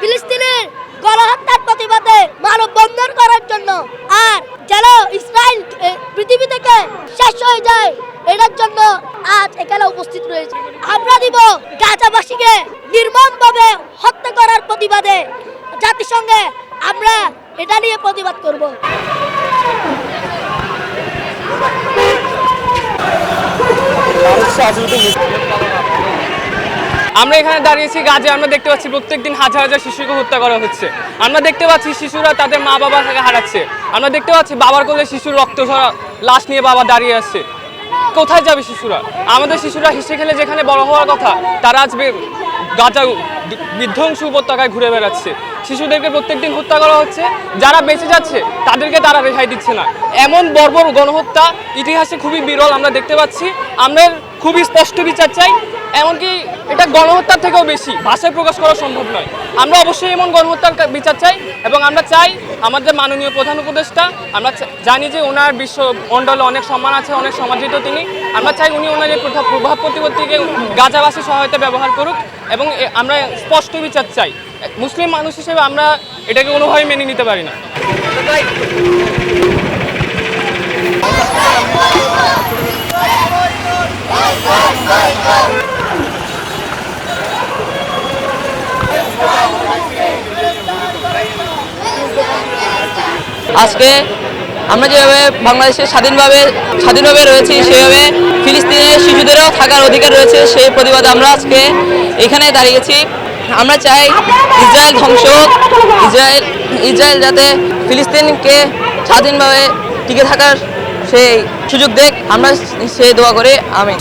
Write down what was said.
ফিলিস্তিনের গণহত্যার প্রতিবাদে মানব বন্ধন করার জন্য আর যেন ইসরায়েল পৃথিবী থেকে শেষ হয়ে যায়, এটার জন্য আজ এখানে উপস্থিত রয়েছে। আমরা দিব গাজাবাসীকে নির্মমভাবে হত্যা করার প্রতিবাদে। জাতিসংঘে আমরা এটা নিয়ে প্রতিবাদ করব। আমরা এখানে দাঁড়িয়েছি গাজে, আমরা দেখতে পাচ্ছি প্রত্যেকদিন হাজার হাজার শিশুকে হত্যা করা হচ্ছে। আমরা দেখতে পাচ্ছি শিশুরা তাদের মা বাবা থেকে হারাচ্ছে। আমরা দেখতে পাচ্ছি বাবার কোলে শিশুর রক্ত ঝরা লাশ নিয়ে বাবা দাঁড়িয়ে আছে। কোথায় যাবে শিশুরা? আমাদের শিশুরা হিসে খেলে যেখানে বড় হওয়ার কথা, তারা আজ গাজা বিধ্বংসী উপত্যকায় ঘুরে বেড়াচ্ছে। শিশুদেরকে প্রত্যেকদিন হত্যা করা হচ্ছে। যারা বেঁচে যাচ্ছে, তাদেরকে তারা রেহাই দিচ্ছে না। এমন বর্বর গণহত্যা ইতিহাসে খুবই বিরল আমরা দেখতে পাচ্ছি। আমরা খুবই স্পষ্ট বিচার চাই, এমনকি এটা গণহত্যার থেকেও বেশি। ভাষায় প্রকাশ করা সম্ভব নয়। আমরা অবশ্যই এমন গণহত্যার বিচার চাই এবং আমরা চাই আমাদের মাননীয় প্রধান উপদেষ্টা, আমরা জানি যে ওনার বিশ্ব মণ্ডলে অনেক সম্মান আছে, অনেক সমাদৃত তিনি। আমরা চাই উনি ওনার এই প্রভাব প্রতিপত্তিকে গাজাবাসী সহায়তা ব্যবহার করুক এবং আমরা স্পষ্ট বিচার চাই। মুসলিম মানুষ হিসেবে আমরা এটাকে কোনোভাবেই মেনে নিতে পারি না। আজকে আমরা যেভাবে বাংলাদেশে স্বাধীনভাবে স্বাধীনভাবে রয়েছি সেভাবে ফিলিস্তিনের শিশুদেরও থাকার অধিকার রয়েছে সেই প্রতিবাদে আমরা আজকে এখানে দাঁড়িয়েছি আমরা চাই ইসরায়েল ধ্বংস হোক, ইসরায়েল ইসরায়েল যাতে ফিলিস্তিনকে স্বাধীনভাবে টিকে থাকার সেই সুযোগ দেখ। আমরা সেই দোয়া করে আমি